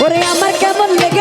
ওরে আমার কেমন লেগেছিল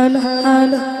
হ্যালো হ্যালো